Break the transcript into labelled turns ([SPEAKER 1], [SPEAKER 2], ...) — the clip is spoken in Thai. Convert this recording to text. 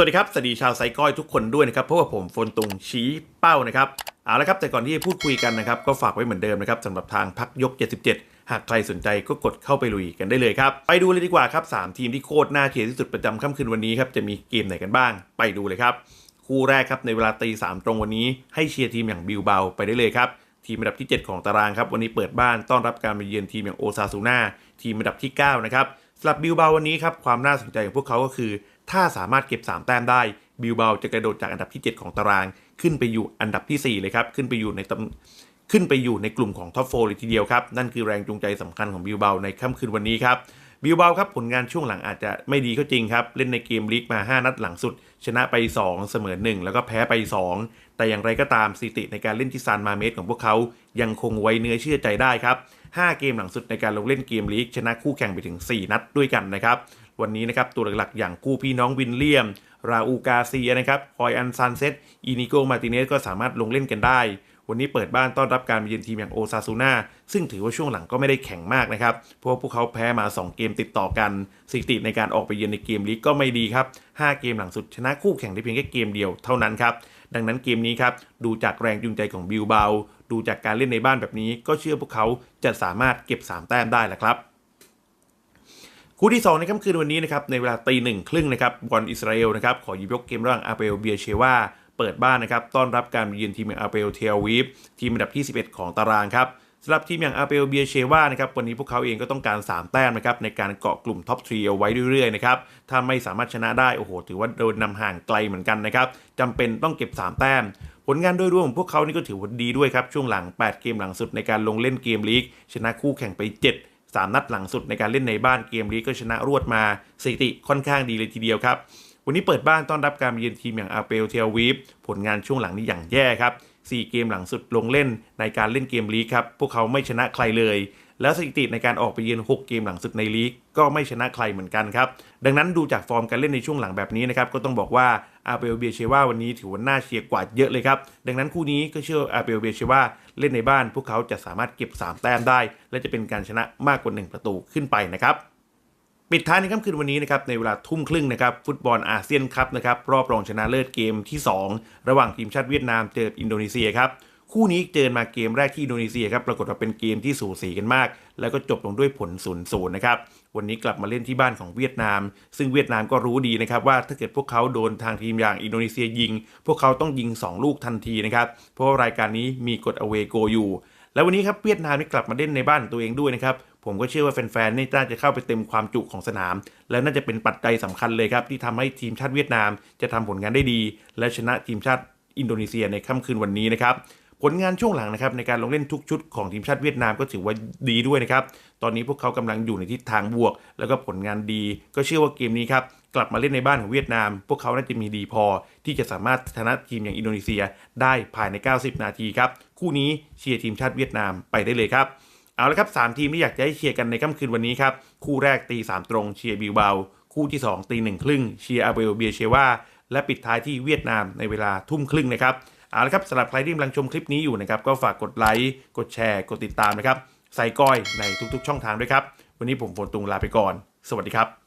[SPEAKER 1] วัสดีครับ สวัสดีชาวไซก้อยทุกคนด้วยนะครับเพราะว่าผมโฟนตุงชี้เป้านะครับ เอาละครับ แต่ก่อนที่จะพูดคุยกันนะครับ ก็ฝากไว้เหมือนเดิมนะครับสำหรับทางพักยก 77 หากใครสนใจก็กดเข้าไปลุยกันได้เลยครับ ไปดูเลยดีกว่าครับ 3 ทีมที่โคตรน่าเชียร์ที่สุดประจำค่ำคืนวันนี้ครับ จะมีเกมไหนกันบ้าง ไปดูเลยครับ คู่แรกครับในเวลาตีสามตรงวันนี้ให้เชียร์ทีมอย่างบิลเบาไปได้เลยครับทีมอันดับที่ 7 ของตารางครับวันนี้เปิดบ้านต้อนรับการมาเยือนทีมอย่างโอซาซูน่าทีมอันดับที่9นะครับ สำหรับบิลเบาวันนี้ครับความน่าสนใจของพวกเขาก็คือ ถ้าสามารถเก็บ 3 แต้มได้บิลเบาจะกระโดดจากอันดับที่ 7 ของตาราง ขึ้นไปอยู่อันดับทีสี่ 4 เลยครับ ขึ้นไปอยู่ในตำขึ้นไปอยู่ในกลุ่มของท็อปโฟเลยทีเดียวครับ นั่นคือแรงจูงใจสำคัญของบิลเบาในค่ำคืนวันนี้ครับ บิลบาครับผลงานช่วงหลังอาจจะไม่ดีก็จริงครับ เล่นในเกมลีกมา 5 นัดหลังสุด ชนะไป 2 เสมอ 1 แล้วก็แพ้ไป 2 แต่อย่างไรก็ตามสถิติในการเล่นที่ซานมาเมสของพวกเขายังคงไว้เนื้อเชื่อใจได้ครับ 5 เกมหลังสุดในการลงเล่นเกมลีกชนะคู่แข่งไปถึง 4 นัดด้วยกันนะครับวันนี้นะครับตัวหลักๆ อย่างคู่พี่น้องวินเลียม ราอูกาเซียนะครับฮอยอันซันเซตอินิโกมาติเนสก็สามารถลงเล่นกันได้ วันนี้เปิดบ้านต้อนรับการมาเยือนทีมอย่างโอซาซูน่าซึ่งถือว่าช่วงหลังก็ไม่ได้แข็งมากนะครับ เพราะว่าพวกเขาแพ้มา 2 เกมติดต่อกันสถิติในการออกไปเยือนในเกมลีกก็ไม่ดีครับ 5 เกมหลังสุดชนะคู่แข่งได้เพียงแค่เกมเดียวเท่านั้นครับ ดังนั้นเกมนี้ครับ ดูจากแรงจูงใจของบิลเบา ดูจากการเล่นในบ้านแบบนี้ ก็เชื่อพวกเขาจะสามารถเก็บ 3 แต้มได้แหละครับคู่ที่ 2 ในค่ำคืนวันนี้นะครับในเวลาตีหนึ่งครึ่งนะครับบอลอิสราเอลนะครับขอหยิบยกเกมระหว่างอาเปลเบียเชวา เปิดบ้านนะครับต้อนรับการเยือนทีมอย่างอาเปลเทลวีฟทีมอันดับที่ 11 ของตารางครับสำหรับทีมอย่างอาเปลเบียเชวานะครับวันนี้พวกเขาเองก็ต้องการ 3 แต้มนะครับในการเกาะกลุ่มท็อปทรีเอาไว้เรื่อยๆนะครับถ้าไม่สามารถชนะได้โอ้โห ถือว่าโดนนำห่างไกลเหมือนกันนะครับจำเป็นต้องเก็บ 3 แต้มผลงานโดยรวมของพวกเขานี่ก็ถือว่าดีด้วยครับช่วงหลัง 8 เกมหลังสุดในการลงเล่นเกมลีก ชนะคู่แข่งไป 7 3 นัดหลังสุดในการเล่นในบ้านเกมลีกก็ชนะรวดมาสถิติค่อนข้างดีเลยทีเดียวครับ วันนี้เปิดบ้านต้อนรับการมาเยือนทีมอย่างอาเปลเทลวีฟผลงานช่วงหลังนี้อย่างแย่ครับ 4 เกมหลังสุดลงเล่นในการเล่นเกมลีกครับ พวกเขาไม่ชนะใครเลย แล้วสถิติในการออกไปเยือน 6 เกมหลังสุดในลีกก็ไม่ชนะใครเหมือนกันครับ ดังนั้นดูจากฟอร์มการเล่นในช่วงหลังแบบนี้นะครับ ก็ต้องบอกว่าอาเปลเบียเชวาวันนี้ถือว่าน่าเชียร์กว่าเยอะเลยครับ ดังนั้นคู่นี้ก็เชื่ออาเปลเบียเชวาเล่นในบ้าน พวกเขาจะสามารถเก็บ 3 แต้มได้ และจะเป็นการชนะมากกว่า 1 ประตูขึ้นไปนะครับ ปิดท้ายในค่ำคืนวันนี้นะครับในเวลาทุ่มครึ่งนะครับฟุตบอลอาเซียนคัพนะครับรอบรองชนะเลิศเกมที่ 2 ระหว่างทีมชาติเวียดนามเจออินโดนีเซียครับคู่นี้เจอมาเกมแรกที่อินโดนีเซียครับปรากฏว่าเป็นเกมที่สูสีกันมาก แล้วก็จบลงด้วยผล0ูนย์ศูนย์นะครับวันนี้กลับมาเล่นที่บ้านของเวียดนาม ซึ่งเวียดนามก็รู้ดีนะครับว่าถ้าเกิดพวกเขาโดนทางทีมอย่างอินโดนีเซียยิง พวกเขาต้องยิง 2 ลูกทันทีนะครับเพราะว่ารายการนี้มีกฎอเวโกอยู่ แล้ววันนี้ครับเวียดนามนี่กลับมาเล่นในบ้านของตัวเองด้วยนะครับ ผมก็เชื่อว่าแฟนๆนี่น่าจะเข้าไปเต็มความจุของสนาม และน่าจะเป็นปัจจัยสำคัญเลยครับ ที่ทำให้ทีมชาติเวียดนาม จะทำผลงานได้ดี และชนะทีมชาติอินโดนีเซียในค่ำคืนวันนี้นะครับผลงานช่วงหลังนะครับในการลงเล่นทุกชุดของทีมชาติเวียดนามก็ถือว่าดีด้วยนะครับ ตอนนี้พวกเขากำลังอยู่ในทิศทางบวก แล้วก็ผลงานดี ก็เชื่อว่าเกมนี้ครับกลับมาเล่นในบ้านของเวียดนาม พวกเขาน่าจะมีดีพอ ที่จะสามารถชนะทีมอย่างอินโดนีเซียได้ภายใน 90 นาทีครับ คู่นี้เชียร์ทีมชาติเวียดนามไปได้เลยครับ เอาละครับ 3 ทีมที่อยากจะให้เชียร์กันในค่ำคืนวันนี้ครับ คู่แรกตี 3 ตรงเชียร์บิวเบา คู่ที่ 2 ตีหนึ่งครึ่งเชียร์อาเบลเบียเชวาและปิดท้ายที่เวียดนามในเวลาทุ่มครึ่งนะครับเอาละครับสำหรับใครที่กำลังชมคลิปนี้อยู่นะครับก็ฝากกดไลค์กดแชร์ กดติดตามนะครับใส่ก้อยในทุกๆ ช่องทางด้วยครับ วันนี้ผมฝนตุงลาไปก่อน สวัสดีครับ